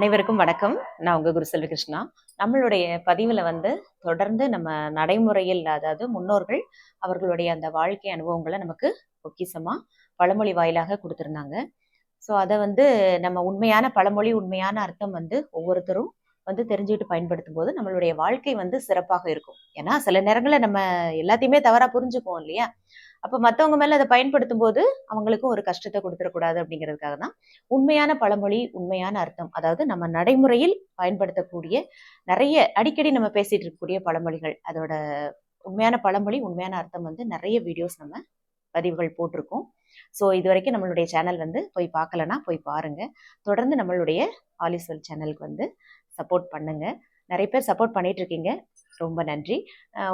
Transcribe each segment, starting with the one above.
அனைவருக்கும் வணக்கம். நான் உங்க குரு செல்வி கிருஷ்ணா. நம்மளுடைய பதிவுல வந்து தொடர்ந்து நம்ம நடைமுறையில் அதாவது முன்னோர்கள் அவர்களுடைய அந்த வாழ்க்கை அனுபவங்களை நமக்கு பொக்கிசமா பழமொழி வாயிலாக கொடுத்துருந்தாங்க. ஸோ அதை வந்து நம்ம உண்மையான பழமொழி உண்மையான அர்த்தம் வந்து ஒவ்வொருத்தரும் வந்து தெரிஞ்சுக்கிட்டு பயன்படுத்தும் போது நம்மளுடைய வாழ்க்கை வந்து சிறப்பாக இருக்கும். ஏன்னா சில நேரங்களில் நம்ம எல்லாத்தையுமே தவறா புரிஞ்சுக்குவோம் இல்லையா? அப்போ மற்றவங்க மேலே அதை பயன்படுத்தும் போது அவங்களுக்கும் ஒரு கஷ்டத்தை கொடுத்துடக்கூடாது அப்படிங்கிறதுக்காக தான் உண்மையான பழமொழி உண்மையான அர்த்தம். அதாவது நம்ம நடைமுறையில் பயன்படுத்தக்கூடிய நிறைய அடிக்கடி நம்ம பேசிட்டு இருக்கக்கூடிய பழமொழிகள். அதோட உண்மையான பழமொழி உண்மையான அர்த்தம் வந்து நிறைய வீடியோஸ் நம்ம பதிவுகள் போட்டிருக்கோம். ஸோ இது வரைக்கும் நம்மளுடைய சேனல் வந்து போய் பார்க்கலனா போய் பாருங்கள் தொடர்ந்து நம்மளுடைய ஆலிஸ்வல் சேனலுக்கு வந்து சப்போர்ட் பண்ணுங்கள் நிறைய பேர் சப்போர்ட் பண்ணிட்டு இருக்கீங்க. ரொம்ப நன்றி.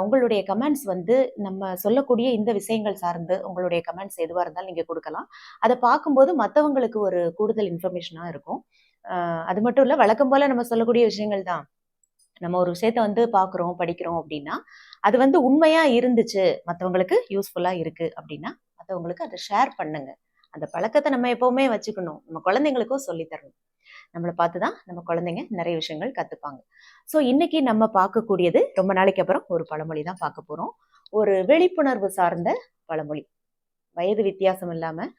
உங்களுடைய கமெண்ட்ஸ் வந்து நம்ம சொல்லக்கூடிய இந்த விஷயங்கள் சார்ந்து உங்களுடைய கமெண்ட்ஸ் எதுவாக இருந்தாலும் நீங்கள் கொடுக்கலாம். அதை பார்க்கும்போது மற்றவங்களுக்கு ஒரு கூடுதல் இன்ஃபர்மேஷனாக இருக்கும். அது மட்டும் இல்லை வழக்கம் போல் நம்ம சொல்லக்கூடிய விஷயங்கள் தான். நம்ம ஒரு விஷயத்த வந்து பார்க்குறோம் படிக்கிறோம் அப்படின்னா அது வந்து உண்மையாக இருந்துச்சு மற்றவங்களுக்கு யூஸ்ஃபுல்லாக இருக்குது அப்படின்னா மற்றவங்களுக்கு அதை ஷேர் பண்ணுங்க. அந்த பழக்கத்தை நம்ம எப்போவுமே வச்சுக்கணும். நம்ம குழந்தைங்களுக்கும் சொல்லித் தரணும். நம்மளை பார்த்து தான் நம்ம குழந்தைங்க நிறைய விஷயங்கள் கற்றுப்பாங்க ஸோ இன்றைக்கி நம்ம பார்க்கக்கூடியது ரொம்ப நாளைக்கு அப்புறம் ஒரு பழமொழி தான் பார்க்க போகிறோம் ஒரு விழிப்புணர்வு சார்ந்த பழமொழி. வயது வித்தியாசம் இல்லாமல்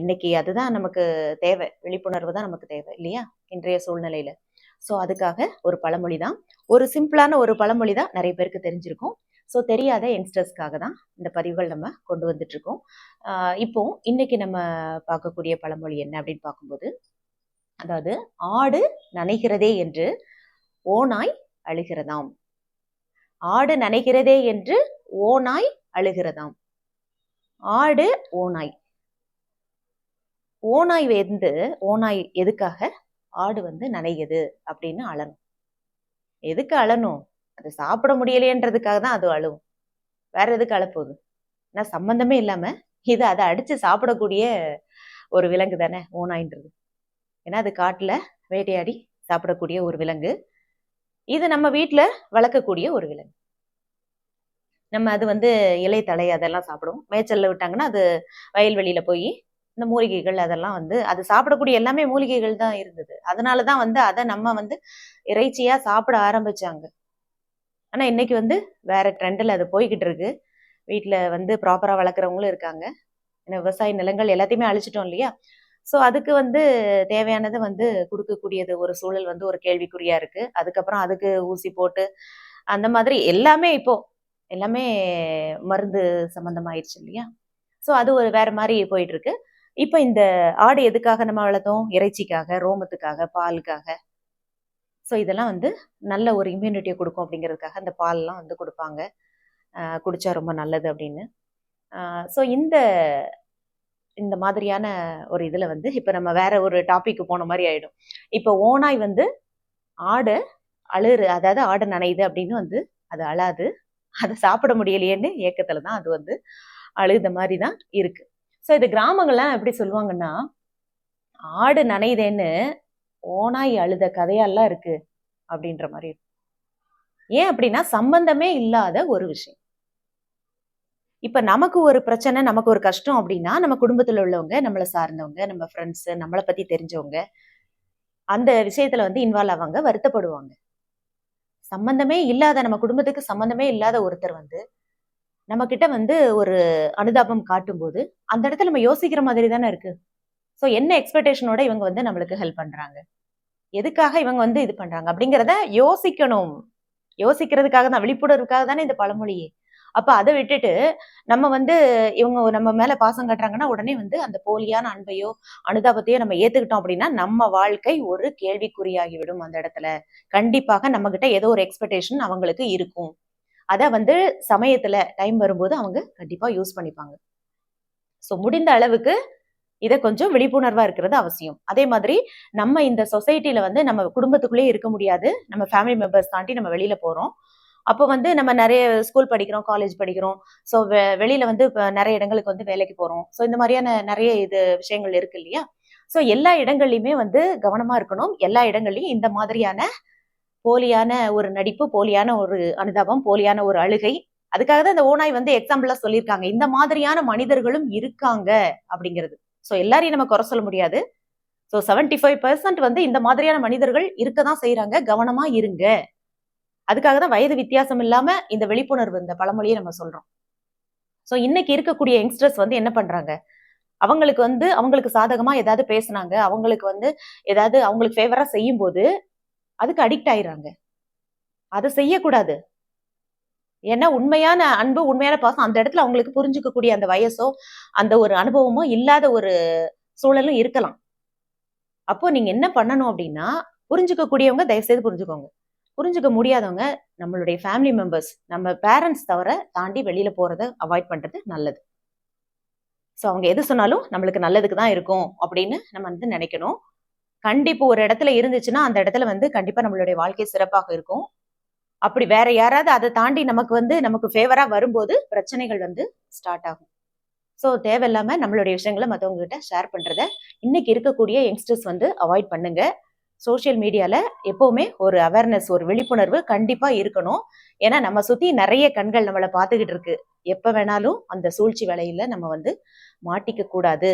இன்னைக்கு அதுதான் நமக்கு தேவை. விழிப்புணர்வு தான் நமக்கு தேவை இல்லையா? இன்றைய சூழ்நிலையில். ஸோ அதுக்காக ஒரு பழமொழி தான். ஒரு சிம்பிளான ஒரு பழமொழி தான் நிறைய பேருக்கு தெரிஞ்சிருக்கும். ஸோ தெரியாத யங்ஸ்டர்ஸ்க்காக தான் இந்த பதிவுகள் நம்ம கொண்டு வந்துட்டு இருக்கோம். இப்போ இன்னைக்கு நம்ம பார்க்கக்கூடிய பழமொழி என்ன அப்படின்னு பார்க்கும்போது அதாவது ஆடு நனைகிறதே என்று ஓநாய் அழுகிறதாம். ஆடு நனைகிறதே என்று ஓநாய் அழுகிறதாம். ஆடு ஓநாய். ஓநாய் வந்து ஓநாய் எதுக்காக? ஆடு வந்து நனையுது அப்படின்னு அழணும். எதுக்கு அழணும்? அது சாப்பிட முடியலையன்றதுக்காக தான் அது அழுவும். வேற எதுக்கு அழப்போகுது ஏன்னா சம்பந்தமே இல்லாம இது அதை அடிச்சு சாப்பிடக்கூடிய ஒரு விலங்கு தானே ஓநாயின்றது. ஏன்னா அது காட்டுல வேட்டையாடி சாப்பிடக்கூடிய ஒரு விலங்கு. இது நம்ம வீட்டில் வளர்க்கக்கூடிய ஒரு விலங்கு. நம்ம அது வந்து இலை தழை அதெல்லாம் சாப்பிடும் மேய்ச்சல்ல விட்டாங்கன்னா அது வயல்வெளியில போய் இந்த மூலிகைகள் அதெல்லாம் வந்து அது சாப்பிடக்கூடிய எல்லாமே மூலிகைகள் தான் இருந்தது. அதனால தான் வந்து அதை நம்ம வந்து இறைச்சியா சாப்பிட ஆரம்பிச்சாங்க. ஆனால் இன்னைக்கு வந்து வேற ட்ரெண்டில் அது போய்கிட்டு இருக்கு. வீட்டில் வந்து ப்ராப்பராக வளர்க்குறவங்களும் இருக்காங்க. ஏன்னா விவசாய நிலங்கள் எல்லாத்தையுமே அழிச்சிட்டோம் இல்லையா? ஸோ அதுக்கு வந்து தேவையானதை வந்து கொடுக்கக்கூடியது ஒரு சூழல் வந்து ஒரு கேள்விக்குறியா இருக்கு. அதுக்கப்புறம் அதுக்கு ஊசி போட்டு அந்த மாதிரி எல்லாமே இப்போ எல்லாமே மருந்து சம்மந்தமாயிடுச்சு இல்லையா? ஸோ அது ஒரு வேற மாதிரி போயிட்டு இருக்கு இப்போ இந்த ஆடு எதுக்காக நம்ம வளர்த்தோம்? இறைச்சிக்காக ரோமத்துக்காக பாலுக்காக. ஸோ இதெல்லாம் வந்து நல்ல ஒரு இம்யூனிட்டியை கொடுக்கும் அப்படிங்கிறதுக்காக அந்த பால்லாம் வந்து கொடுப்பாங்க. குடித்தா குடிச்சா ரொம்ப நல்லது அப்படின்னு. ஸோ இந்த இந்த மாதிரியான ஒரு இதில் வந்து இப்போ நம்ம வேற ஒரு டாபிக் போன மாதிரி ஆயிடும். இப்போ ஓனாய் வந்து ஆடு அழுறு அதாவது ஆடு நனையுது அப்படின்னு வந்து அது அழாது. அதை சாப்பிட முடியலையேன்னு ஏக்கத்தில் தான் அது வந்து அழுத மாதிரி தான் இருக்கு. ஸோ இது கிராமங்கள்லாம் எப்படி சொல்லுவாங்கன்னா ஆடு நனையுதேன்னு ஓனாய் அழுத கதையெல்லாம் இருக்கு அப்படின்ற மாதிரி இருக்கும். ஏன் அப்படின்னா சம்பந்தமே இல்லாத ஒரு விஷயம். இப்ப நமக்கு ஒரு பிரச்சனை நமக்கு ஒரு கஷ்டம் அப்படின்னா நம்ம குடும்பத்துல உள்ளவங்க நம்மளை சார்ந்தவங்க நம்ம ஃப்ரெண்ட்ஸ் நம்மளை பத்தி தெரிஞ்சவங்க அந்த விஷயத்துல வந்து இன்வால்வ் ஆவாங்க வருத்தப்படுவாங்க. சம்பந்தமே இல்லாத நம்ம குடும்பத்துக்கு சம்பந்தமே இல்லாத ஒருத்தர் வந்து நம்ம கிட்ட வந்து ஒரு அனுதாபம் காட்டும்போது அந்த இடத்துல நம்ம யோசிக்கிற மாதிரி தானே இருக்கு. ஸோ என்ன எக்ஸ்பெக்டேஷனோட இவங்க வந்து நம்மளுக்கு ஹெல்ப் பண்றாங்க? எதுக்காக இவங்க வந்து இது பண்றாங்க? அப்படிங்கிறத யோசிக்கணும். யோசிக்கிறதுக்காக தான் விழிப்புணர்வுக்காக தானே இந்த பழமொழியே. அப்ப அதை விட்டுட்டு நம்ம வந்து இவங்க நம்ம மேல பாசம் கட்டுறாங்கன்னா உடனே வந்து அந்த போலியான அன்பையோ அனுதாபத்தையோ நம்ம ஏத்துக்கிட்டோம் அப்படின்னா நம்ம வாழ்க்கை ஒரு கேள்விக்குறியாகிவிடும் அந்த இடத்துல. கண்டிப்பாக நம்ம கிட்ட ஏதோ ஒரு எக்ஸ்பெக்டேஷன் அவங்களுக்கு இருக்கும். அதை வந்து சமயத்துல டைம் வரும்போது அவங்க கண்டிப்பா யூஸ் பண்ணிப்பாங்க. ஸோ முடிந்த அளவுக்கு இதை கொஞ்சம் விழிப்புணர்வா இருக்கிறது அவசியம். அதே மாதிரி நம்ம இந்த சொசைட்டில வந்து நம்ம குடும்பத்துக்குள்ளேயே இருக்க முடியாது. நம்ம ஃபேமிலி மெம்பர்ஸ் தாண்டி நம்ம வெளியில போறோம். அப்போ வந்து நம்ம நிறைய ஸ்கூல் படிக்கிறோம் காலேஜ் படிக்கிறோம். ஸோ வெளியில வந்து இப்போ நிறைய இடங்களுக்கு வந்து வேலைக்கு போறோம். ஸோ இந்த மாதிரியான நிறைய இது விஷயங்கள் இருக்கு இல்லையா? ஸோ எல்லா இடங்கள்லையுமே வந்து கவனமா இருக்கணும். எல்லா இடங்கள்லையும் இந்த மாதிரியான போலியான ஒரு நடிப்பு போலியான ஒரு அனுதாபம் போலியான ஒரு அழுகை அதுக்காக தான் இந்த ஓனாய் வந்து எக்ஸாம்பிளா சொல்லியிருக்காங்க. இந்த மாதிரியான மனிதர்களும் இருக்காங்க அப்படிங்கிறது. ஸோ எல்லாரையும் நம்ம குறை சொல்ல முடியாது. ஸோ செவன்டி ஃபைவ் பர்சன்ட் வந்து இந்த மாதிரியான மனிதர்கள் இருக்க தான் செய்யறாங்க கவனமா இருங்க. அதுக்காக தான் வயது வித்தியாசம் இல்லாம இந்த விழிப்புணர்வு இந்த பழமொழியை நம்ம சொல்றோம். ஸோ இன்னைக்கு இருக்கக்கூடிய யங்ஸ்டர்ஸ் வந்து என்ன பண்றாங்க? அவங்களுக்கு வந்து அவங்களுக்கு சாதகமா ஏதாவது பேசுனாங்க அவங்களுக்கு வந்து ஏதாவது அவங்களுக்கு ஃபேவரா செய்யும் போது அதுக்கு அடிக்ட் ஆயிடுறாங்க. அதை செய்யக்கூடாது. ஏன்னா உண்மையான அன்பு உண்மையான பாசம் அந்த இடத்துல அவங்களுக்கு புரிஞ்சுக்கக்கூடிய அந்த வயசோ அந்த ஒரு அனுபவமோ இல்லாத ஒரு சூழலும் இருக்கலாம். அப்போ நீங்க என்ன பண்ணணும் அப்படின்னா புரிஞ்சுக்க கூடியவங்க தயவு செய்து புரிஞ்சுக்கோங்க. புரிஞ்சுக்க முடியாதவங்க நம்மளுடைய ஃபேமிலி மெம்பர்ஸ் நம்ம பேரண்ட்ஸ் தவிர தாண்டி வெளியில போறதை அவாய்ட் பண்றது நல்லது. ஸோ அவங்க எது சொன்னாலும் நம்மளுக்கு நல்லதுக்கு தான் இருக்கும் அப்படின்னு நம்ம வந்து நினைக்கணும். கண்டிப்பா ஒரு இடத்துல இருந்துச்சுன்னா அந்த இடத்துல வந்து கண்டிப்பா நம்மளுடைய வாழ்க்கை சிறப்பாக இருக்கும். அப்படி வேற யாராவது அதை தாண்டி நமக்கு வந்து நமக்கு ஃபேவரா வரும்போது பிரச்சனைகள் வந்து ஸ்டார்ட் ஆகும். ஸோ தேவையில்லாம நம்மளுடைய விஷயங்களை மற்றவங்க கிட்ட ஷேர் பண்றத இன்னைக்கு இருக்கக்கூடிய யங்ஸ்டர்ஸ் வந்து அவாய்ட் பண்ணுங்க. சோஷியல் மீடியாவில் எப்போவுமே ஒரு அவேர்னஸ் ஒரு விழிப்புணர்வு கண்டிப்பாக இருக்கணும். ஏன்னா நம்ம சுற்றி நிறைய கண்கள் நம்மளை பார்த்துக்கிட்டு இருக்கு. எப்போ வேணாலும் அந்த சூழ்ச்சி வேலையில் நம்ம வந்து மாட்டிக்க கூடாது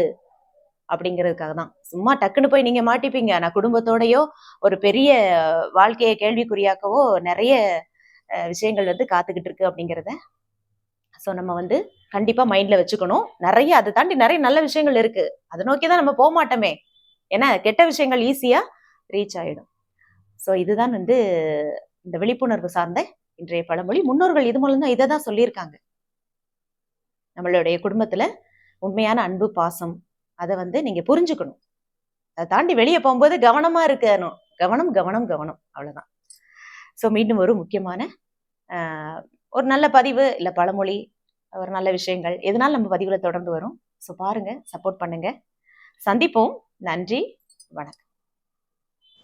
அப்படிங்கிறதுக்காக தான். சும்மா டக்குன்னு போய் நீங்கள் மாட்டிப்பீங்க. நான் குடும்பத்தோடையோ ஒரு பெரிய வாழ்க்கையை கேள்விக்குறியாக்கவோ நிறைய விஷயங்கள் வந்து காத்துக்கிட்டு இருக்கு அப்படிங்கிறத ஸோ நம்ம வந்து கண்டிப்பாக மைண்டில் வச்சுக்கணும். நிறைய அதை தாண்டி நிறைய நல்ல விஷயங்கள் இருக்குது அதை நோக்கி தான் நம்ம போக மாட்டோமே ஏன்னா கெட்ட விஷயங்கள் ஈஸியாக ரீச் ஆயிடும். ஸோ இதுதான் வந்து இந்த விழிப்புணர்வு சார்ந்த இன்றைய பழமொழி. முன்னோர்கள் இது மூலம் தான் இதை தான் சொல்லியிருக்காங்க. நம்மளுடைய குடும்பத்துல உண்மையான அன்பு பாசம் அதை வந்து நீங்க புரிஞ்சுக்கணும். அதை தாண்டி வெளியே போகும்போது கவனமா இருக்கணும். கவனம் கவனம் கவனம். அவ்வளவுதான். ஸோ மீண்டும் ஒரு முக்கியமான ஒரு நல்ல பதிவு இல்லை பழமொழி ஒரு நல்ல விஷயங்கள் எதனால நம்ம பதிவுல தொடர்ந்து வரும். ஸோ பாருங்க சப்போர்ட் பண்ணுங்க. சந்திப்போம். நன்றி. வணக்கம்.